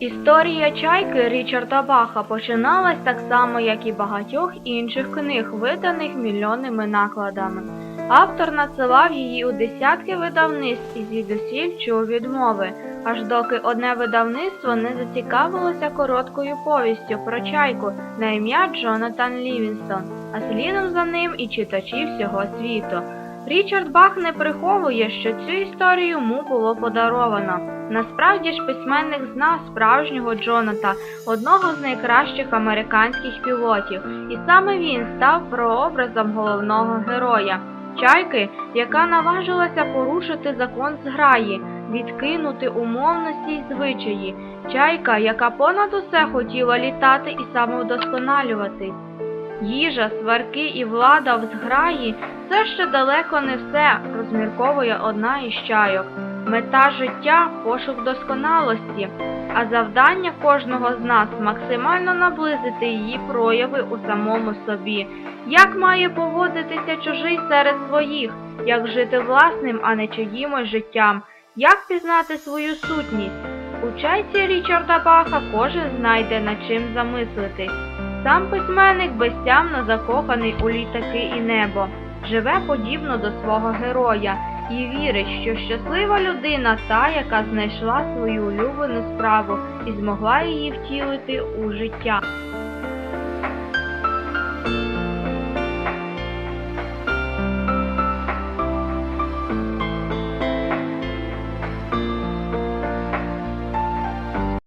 Історія чайки Річарда Баха починалась так само, як і багатьох інших книг, виданих мільйонними накладами. Автор надсилав її у десятки видавництв і звідусіль чув відмови, аж доки одне видавництво не зацікавилося короткою повістю про чайку на ім'я Джонатан Лівінстон, а слідом за ним і читачі всього світу. Річард Бах не приховує, що цю історію йому було подаровано. Насправді ж письменник знав справжнього Джоната, одного з найкращих американських пілотів, і саме він став прообразом головного героя. Чайки, яка наважилася порушити закон зграї, відкинути умовності й звичаї, чайка, яка понад усе хотіла літати і самовдосконалюватись. Їжа, сварки і влада в зграї це ще далеко не все, розмірковує одна із чайок. Мета життя пошук досконалості, а завдання кожного з нас максимально наблизити її прояви у самому собі. Як має поводитися чужий серед своїх, як жити власним, а не чиїмось життям, як пізнати свою сутність. У чайці Річарда Баха кожен знайде над чим замислитись. Сам письменник безтямно закоханий у літаки і небо, живе подібно до свого героя і вірить, що щаслива людина та, яка знайшла свою улюблену справу і змогла її втілити у життя.